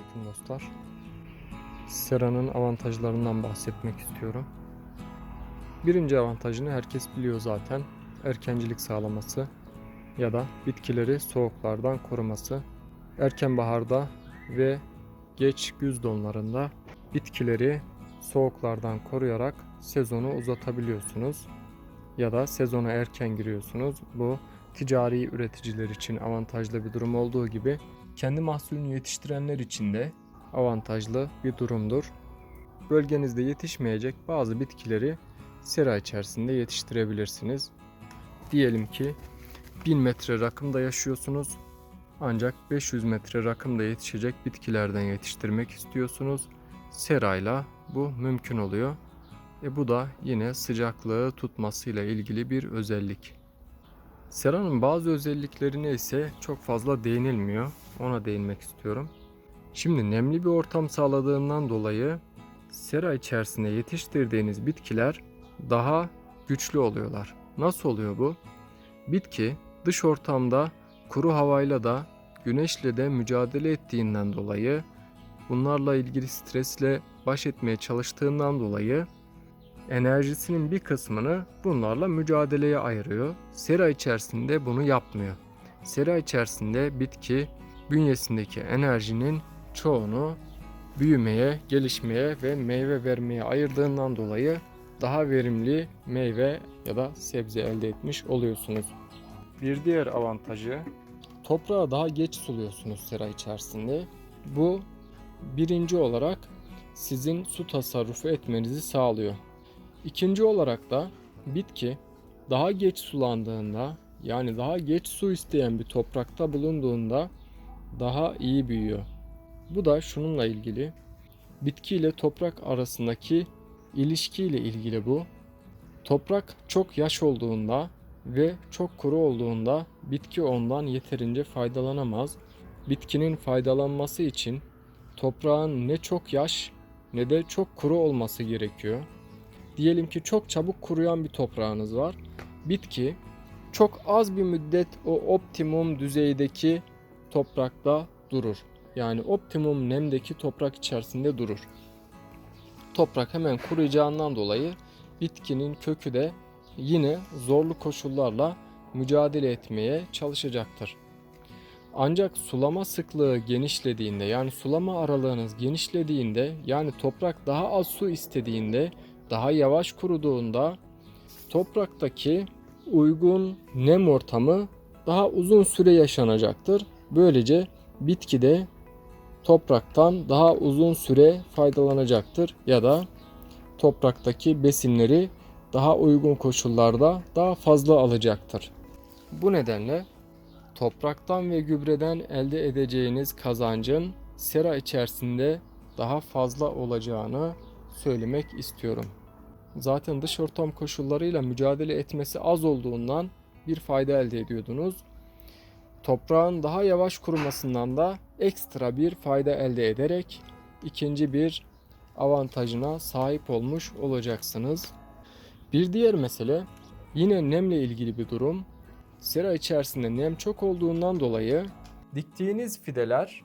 Selamünaleyküm dostlar. Sera'nın avantajlarından bahsetmek istiyorum. Birinci avantajını herkes biliyor zaten. Erkencilik sağlaması ya da bitkileri soğuklardan koruması. Erken baharda ve geç güz donlarında bitkileri soğuklardan koruyarak sezonu uzatabiliyorsunuz. Ya da sezona erken giriyorsunuz. Bu ticari üreticiler için avantajlı bir durum olduğu gibi kendi mahsulünü yetiştirenler için de avantajlı bir durumdur. Bölgenizde yetişmeyecek bazı bitkileri sera içerisinde yetiştirebilirsiniz. Diyelim ki 1000 metre rakımda yaşıyorsunuz ancak 500 metre rakımda yetişecek bitkilerden yetiştirmek istiyorsunuz. Serayla bu mümkün oluyor. E bu da yine sıcaklığı tutmasıyla ilgili bir özellik. Seranın bazı özelliklerine ise çok fazla değinilmiyor. Ona değinmek istiyorum. Şimdi nemli bir ortam sağladığından dolayı sera içerisinde yetiştirdiğiniz bitkiler daha güçlü oluyorlar. Nasıl oluyor bu? Bitki dış ortamda kuru havayla da güneşle de mücadele ettiğinden dolayı bunlarla ilgili stresle baş etmeye çalıştığından dolayı enerjisinin bir kısmını bunlarla mücadeleye ayırıyor. Sera içerisinde bunu yapmıyor. Sera içerisinde bitki bünyesindeki enerjinin çoğunu büyümeye, gelişmeye ve meyve vermeye ayırdığından dolayı daha verimli meyve ya da sebze elde etmiş oluyorsunuz. Bir diğer avantajı toprağı daha geç suluyorsunuz sera içerisinde. Bu birinci olarak sizin su tasarrufu etmenizi sağlıyor. İkinci olarak da bitki daha geç sulandığında yani daha geç su isteyen bir toprakta bulunduğunda daha iyi büyüyor. Bu da şununla ilgili. Bitki ile toprak arasındaki ilişki ile ilgili bu. Toprak çok yaş olduğunda ve çok kuru olduğunda bitki ondan yeterince faydalanamaz. Bitkinin faydalanması için toprağın ne çok yaş ne de çok kuru olması gerekiyor. Diyelim ki çok çabuk kuruyan bir toprağınız var. Bitki çok az bir müddet o optimum düzeydeki toprakta durur. Yani optimum nemdeki toprak içerisinde durur. Toprak hemen kuruyacağından dolayı bitkinin kökü de yine zorlu koşullarla mücadele etmeye çalışacaktır. Ancak sulama sıklığı genişlediğinde yani sulama aralığınız genişlediğinde yani toprak daha az su istediğinde daha yavaş kuruduğunda topraktaki uygun nem ortamı daha uzun süre yaşanacaktır. Böylece bitki de topraktan daha uzun süre faydalanacaktır ya da topraktaki besinleri daha uygun koşullarda daha fazla alacaktır. Bu nedenle topraktan ve gübreden elde edeceğiniz kazancın sera içerisinde daha fazla olacağını söylemek istiyorum. Zaten dış ortam koşullarıyla mücadele etmesi az olduğundan bir fayda elde ediyordunuz. Toprağın daha yavaş kurumasından da ekstra bir fayda elde ederek ikinci bir avantajına sahip olmuş olacaksınız. Bir diğer mesele yine nemle ilgili bir durum. Sera içerisinde nem çok olduğundan dolayı diktiğiniz fideler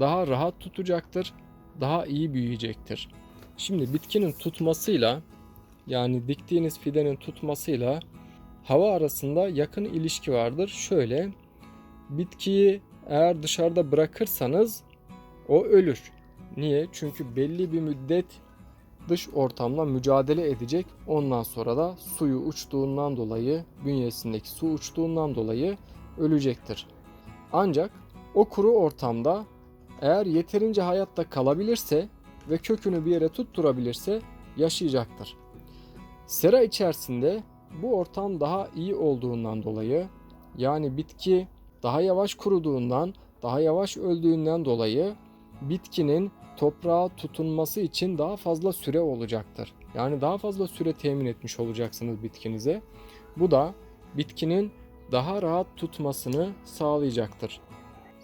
daha rahat tutacaktır, daha iyi büyüyecektir. Şimdi bitkinin tutmasıyla yani diktiğiniz fidenin tutmasıyla hava arasında yakın ilişki vardır. Şöyle bitkiyi eğer dışarıda bırakırsanız o ölür. Niye? Çünkü belli bir müddet dış ortamla mücadele edecek. Ondan sonra da suyu uçtuğundan dolayı, bünyesindeki su uçtuğundan dolayı ölecektir. Ancak o kuru ortamda eğer yeterince hayatta kalabilirse ve kökünü bir yere tutturabilirse yaşayacaktır. Sera içerisinde bu ortam daha iyi olduğundan dolayı yani bitki daha yavaş kuruduğundan, daha yavaş öldüğünden dolayı bitkinin toprağa tutunması için daha fazla süre olacaktır. Yani daha fazla süre temin etmiş olacaksınız bitkinize. Bu da bitkinin daha rahat tutmasını sağlayacaktır.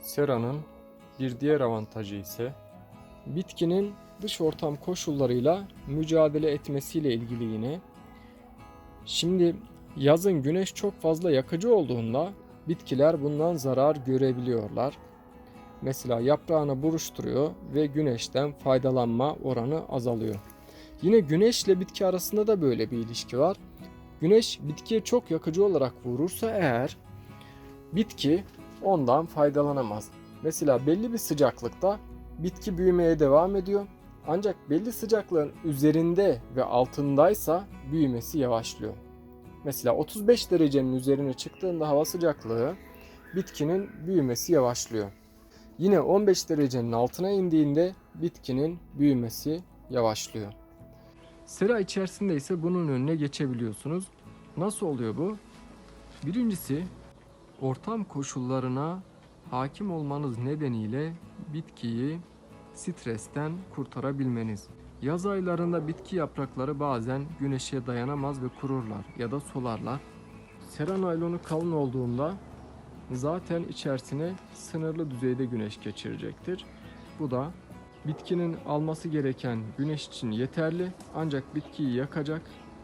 Sera'nın bir diğer avantajı ise bitkinin dış ortam koşullarıyla mücadele etmesiyle ilgili yine. Şimdi yazın güneş çok fazla yakıcı olduğunda bitkiler bundan zarar görebiliyorlar. Mesela yaprağını buruşturuyor ve güneşten faydalanma oranı azalıyor. Yine güneşle bitki arasında da böyle bir ilişki var. Güneş bitkiye çok yakıcı olarak vurursa eğer bitki ondan faydalanamaz. Mesela belli bir sıcaklıkta bitki büyümeye devam ediyor. Ancak belli sıcaklığın üzerinde ve altındaysa büyümesi yavaşlıyor. Mesela 35 derecenin üzerine çıktığında hava sıcaklığı bitkinin büyümesi yavaşlıyor. Yine 15 derecenin altına indiğinde bitkinin büyümesi yavaşlıyor. Sera içerisinde ise bunun önüne geçebiliyorsunuz. Nasıl oluyor bu? Birincisi ortam koşullarına hakim olmanız nedeniyle bitkiyi stresten kurtarabilmeniz. Yaz aylarında bitki yaprakları bazen güneşe dayanamaz ve kururlar ya da solarlar. Sera naylonu kalın olduğunda zaten içerisine sınırlı düzeyde güneş geçirecektir. Bu da bitkinin alması gereken güneş için yeterli ancak bitkiyi yakacak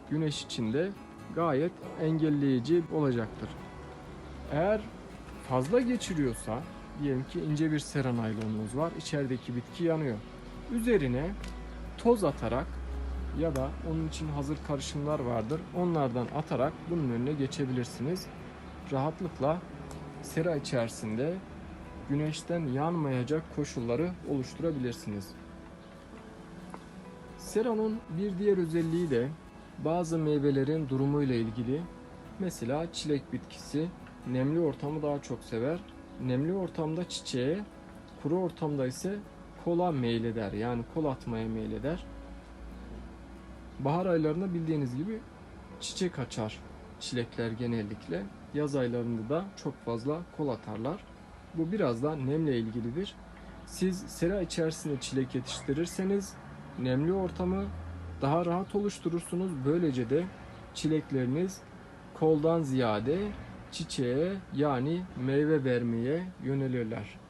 güneş için de gayet engelleyici olacaktır. Eğer fazla geçiriyorsa diyelim ki ince bir sera naylonunuz var içerideki bitki yanıyor. Üzerine toz atarak ya da onun için hazır karışımlar vardır. Onlardan atarak bunun önüne geçebilirsiniz. Rahatlıkla sera içerisinde güneşten yanmayacak koşulları oluşturabilirsiniz. Seranın bir diğer özelliği de bazı meyvelerin durumuyla ilgili. Mesela çilek bitkisi nemli ortamı daha çok sever. Nemli ortamda çiçeğe, kuru ortamda ise kola meyleder. Yani kol atmaya meyleder. Bahar aylarında bildiğiniz gibi çiçek açar çilekler genellikle. Yaz aylarında da çok fazla kol atarlar. Bu biraz da nemle ilgilidir. Siz sera içerisinde çilek yetiştirirseniz nemli ortamı daha rahat oluşturursunuz. Böylece de çilekleriniz koldan ziyade çiçeğe yani meyve vermeye yönelirler.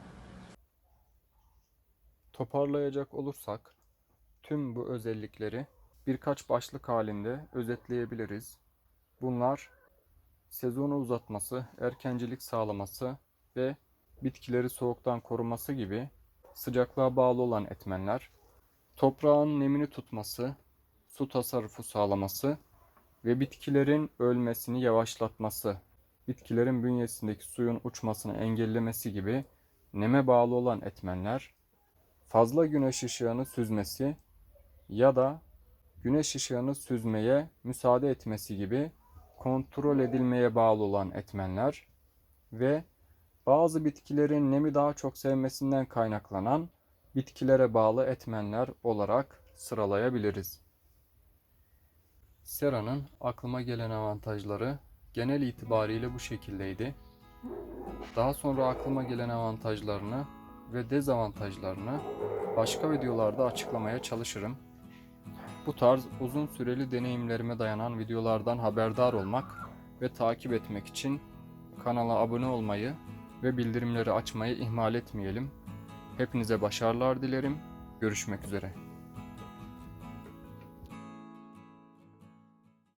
Toparlayacak olursak tüm bu özellikleri birkaç başlık halinde özetleyebiliriz. Bunlar sezonu uzatması, erkencilik sağlaması ve bitkileri soğuktan koruması gibi sıcaklığa bağlı olan etmenler, toprağın nemini tutması, su tasarrufu sağlaması ve bitkilerin ölmesini yavaşlatması, bitkilerin bünyesindeki suyun uçmasını engellemesi gibi neme bağlı olan etmenler, fazla güneş ışığını süzmesi ya da güneş ışığını süzmeye müsaade etmesi gibi kontrol edilmeye bağlı olan etmenler ve bazı bitkilerin nemi daha çok sevmesinden kaynaklanan bitkilere bağlı etmenler olarak sıralayabiliriz. Sera'nın aklıma gelen avantajları genel itibariyle bu şekildeydi. Daha sonra aklıma gelen avantajlarını ve dezavantajlarını başka videolarda açıklamaya çalışırım. Bu tarz uzun süreli deneyimlerime dayanan videolardan haberdar olmak ve takip etmek için kanala abone olmayı ve bildirimleri açmayı ihmal etmeyelim. Hepinize başarılar dilerim. Görüşmek üzere.